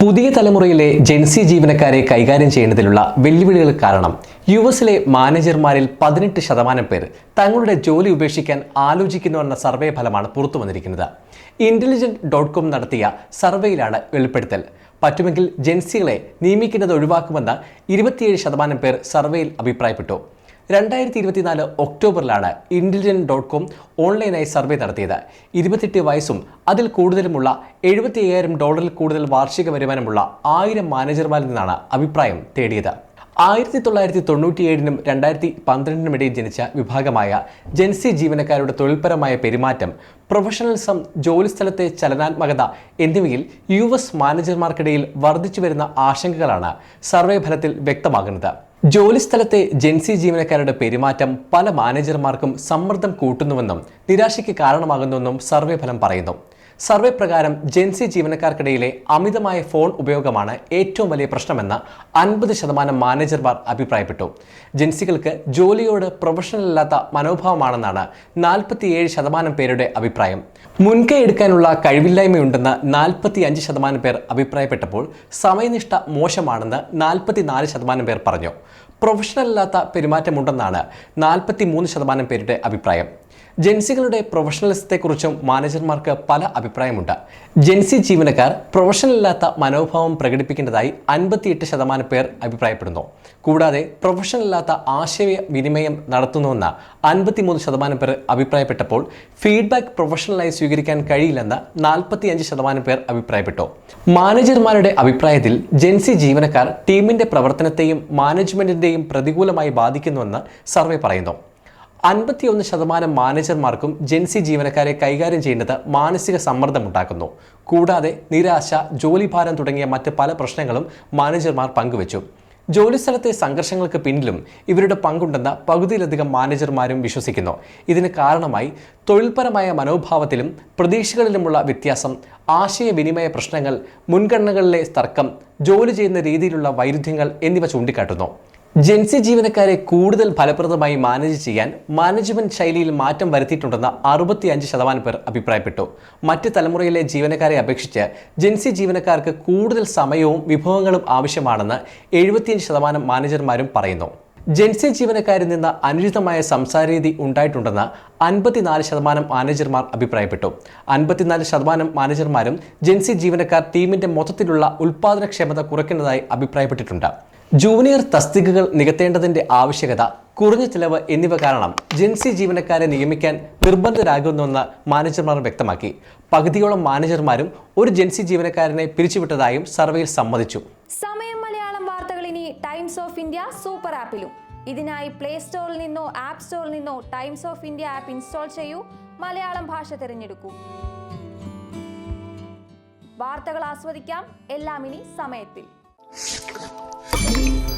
പുതിയ തലമുറയിലെ ജെൻസി ജീവനക്കാരെ കൈകാര്യം ചെയ്യുന്നതിലുള്ള വെല്ലുവിളികൾ കാരണം യു എസിലെ മാനേജർമാരിൽ പതിനെട്ട് ശതമാനം പേർ തങ്ങളുടെ ജോലി ഉപേക്ഷിക്കാൻ ആലോചിക്കുന്നു എന്ന സർവേ ഫലമാണ് പുറത്തു വന്നിരിക്കുന്നത്. ഇന്റലിജന്റ് ഡോട്ട് കോം നടത്തിയ സർവേയിലാണ് വെളിപ്പെടുത്തൽ. പറ്റുമെങ്കിൽ ജെൻസികളെ നിയമിക്കുന്നത് ഒഴിവാക്കുമെന്ന് ഇരുപത്തിയേഴ് ശതമാനം പേർ സർവേയിൽ അഭിപ്രായപ്പെട്ടു. രണ്ടായിരത്തി ഇരുപത്തിനാല് ഒക്ടോബറിലാണ് ഇന്റലിജൻ ഡോട്ട് കോം ഓൺലൈനായി സർവേ നടത്തിയത്. ഇരുപത്തെട്ട് വയസ്സും അതിൽ കൂടുതലുമുള്ള എഴുപത്തി അയ്യായിരം ഡോളറിൽ കൂടുതൽ വാർഷിക വരുമാനമുള്ള ആയിരം മാനേജർമാരിൽ നിന്നാണ് അഭിപ്രായം തേടിയത്. ആയിരത്തി തൊള്ളായിരത്തി തൊണ്ണൂറ്റിയേഴിനും രണ്ടായിരത്തി പന്ത്രണ്ടിനും ഇടയിൽ ജനിച്ച വിഭാഗമായ ജൻസി ജീവനക്കാരുടെ തൊഴിൽപരമായ പെരുമാറ്റം പ്രൊഫഷണലിസം ജോലിസ്ഥലത്തെ ചലനാത്മകത എന്നിവയിൽ യു എസ് മാനേജർമാർക്കിടയിൽ വർദ്ധിച്ചു വരുന്ന ആശങ്കകളാണ് സർവേ ഫലത്തിൽ വ്യക്തമാകുന്നത്. ജോലിസ്ഥലത്തെ ജെൻസി ജീവനക്കാരുടെ പെരുമാറ്റം പല മാനേജർമാർക്കും സമ്മർദ്ദം കൂട്ടുന്നുവെന്നും നിരാശയ്ക്ക് കാരണമാകുന്നുവെന്നും സർവേ ഫലം പറയുന്നു. സർവേ പ്രകാരം ജെൻസി ജീവനക്കാർക്കിടയിലെ അമിതമായ ഫോൺ ഉപയോഗമാണ് ഏറ്റവും വലിയ പ്രശ്നമെന്ന് അൻപത് ശതമാനം മാനേജർമാർ അഭിപ്രായപ്പെട്ടു. ജെൻസികൾക്ക് ജോലിയോട് പ്രൊഫഷണൽ അല്ലാത്ത മനോഭാവമാണെന്നാണ് നാൽപ്പത്തിയേഴ് ശതമാനം പേരുടെ അഭിപ്രായം. മുൻകൈ എടുക്കാനുള്ള കഴിവില്ലായ്മയുണ്ടെന്ന് നാൽപ്പത്തി അഞ്ച് ശതമാനം പേർ അഭിപ്രായപ്പെട്ടപ്പോൾ സമയനിഷ്ഠ മോശമാണെന്ന് നാൽപ്പത്തിനാല് ശതമാനം പേർ പറഞ്ഞു. പ്രൊഫഷണൽ അല്ലാത്ത പെരുമാറ്റമുണ്ടെന്നാണ് നാൽപ്പത്തി മൂന്ന് ശതമാനം പേരുടെ അഭിപ്രായം. ജെൻസികളുടെ പ്രൊഫഷണലിസത്തെക്കുറിച്ചും മാനേജർമാർക്ക് പല അഭിപ്രായമുണ്ട്. ജെൻസി ജീവനക്കാർ പ്രൊഫഷണൽ അല്ലാത്ത മനോഭാവം പ്രകടിപ്പിക്കേണ്ടതായി അൻപത്തിയെട്ട് ശതമാനം പേർ അഭിപ്രായപ്പെടുന്നു. കൂടാതെ പ്രൊഫഷണൽ അല്ലാത്ത ആശയവിനിമയം നടത്തുന്നുവെന്ന് അൻപത്തിമൂന്ന് ശതമാനം പേർ അഭിപ്രായപ്പെട്ടപ്പോൾ ഫീഡ്ബാക്ക് പ്രൊഫഷണലായി സ്വീകരിക്കാൻ കഴിയില്ലെന്ന് നാൽപ്പത്തിയഞ്ച് ശതമാനം പേർ അഭിപ്രായപ്പെട്ടു. മാനേജർമാരുടെ അഭിപ്രായത്തിൽ ജെൻസി ജീവനക്കാർ ടീമിന്റെ പ്രവർത്തനത്തെയും മാനേജ്മെന്റിന്റെയും പ്രതികൂലമായി ബാധിക്കുന്നുവെന്ന് സർവേ പറയുന്നു. അൻപത്തിയൊന്ന് ശതമാനം മാനേജർമാർക്കും ജെൻസി ജീവനക്കാരെ കൈകാര്യം ചെയ്യുന്നത് മാനസിക സമ്മർദ്ദമുണ്ടാക്കുന്നു കൂടാതെ നിരാശ ജോലിഭാരം തുടങ്ങിയ മറ്റ് പല പ്രശ്നങ്ങളും മാനേജർമാർ പങ്കുവച്ചു. ജോലിസ്ഥലത്തെ സംഘർഷങ്ങൾക്ക് പിന്നിലും ഇവരുടെ പങ്കുണ്ടെന്ന് പകുതിയിലധികം മാനേജർമാരും വിശ്വസിക്കുന്നു. ഇതിന് കാരണമായി തൊഴിൽപരമായ മനോഭാവത്തിലും പ്രതീക്ഷകളിലുമുള്ള വ്യത്യാസം ആശയവിനിമയ പ്രശ്നങ്ങൾ മുൻഗണനകളിലെ തർക്കം ജോലി ചെയ്യുന്ന രീതിയിലുള്ള വൈരുദ്ധ്യങ്ങൾ എന്നിവ ചൂണ്ടിക്കാട്ടുന്നു. ജെൻസി ജീവനക്കാരെ കൂടുതൽ ഫലപ്രദമായി മാനേജ് ചെയ്യാൻ മാനേജ്മെന്റ് ശൈലിയിൽ മാറ്റം വരുത്തിയിട്ടുണ്ടെന്ന് അറുപത്തിയഞ്ച് ശതമാനം പേർ അഭിപ്രായപ്പെട്ടു. മറ്റ് തലമുറയിലെ ജീവനക്കാരെ അപേക്ഷിച്ച് ജെൻസി ജീവനക്കാർക്ക് കൂടുതൽ സമയവും വിഭവങ്ങളും ആവശ്യമാണെന്ന് എഴുപത്തിയഞ്ച് ശതമാനം മാനേജർമാരും പറയുന്നു. ജെൻസി ജീവനക്കാരിൽ നിന്ന് അനുചിതമായ സംസാരരീതി ഉണ്ടായിട്ടുണ്ടെന്ന് അൻപത്തിനാല് ശതമാനം മാനേജർമാർ അഭിപ്രായപ്പെട്ടു. അൻപത്തിനാല് ശതമാനം മാനേജർമാരും ജെൻസി ജീവനക്കാർ ടീമിന്റെ മൊത്തത്തിലുള്ള ഉൽപാദനക്ഷമത കുറയ്ക്കുന്നതായി അഭിപ്രായപ്പെട്ടിട്ടുണ്ട്. ജൂനിയർ തസ്തികകൾ നികത്തേണ്ടതിന്റെ ആവശ്യകത കുറഞ്ഞ ചിലവ് എന്നിവ കാരണം ജെൻസി ജീവനക്കാരെ നിയമിക്കാൻ നിർബന്ധരാകുന്നുവെന്ന് മാനേജർമാർ വ്യക്തമാക്കി. പകുതിയോളം മാനേജർമാരും ഒരു ജെൻസി ജീവനക്കാരനെ പിരിച്ചുവിട്ടതായും സർവേയിൽ സമ്മതിച്ചു. സമയം മലയാളം വാർത്തകൾ ഇനി ടൈംസ് ഓഫ് ഇന്ത്യ സൂപ്പർ ആപ്പിലും. ഇതിനായി പ്ലേ സ്റ്റോറിൽ നിന്നോ ആപ്പ് സ്റ്റോറിൽ നിന്നോ Times of India app install ചെയ്യൂ. മലയാളം ഭാഷ തിരഞ്ഞെടുക്കൂ. വാർത്തകൾ ആസ്വദിക്കാം. എല്ലാം ഇനി സമയത്തിൽ.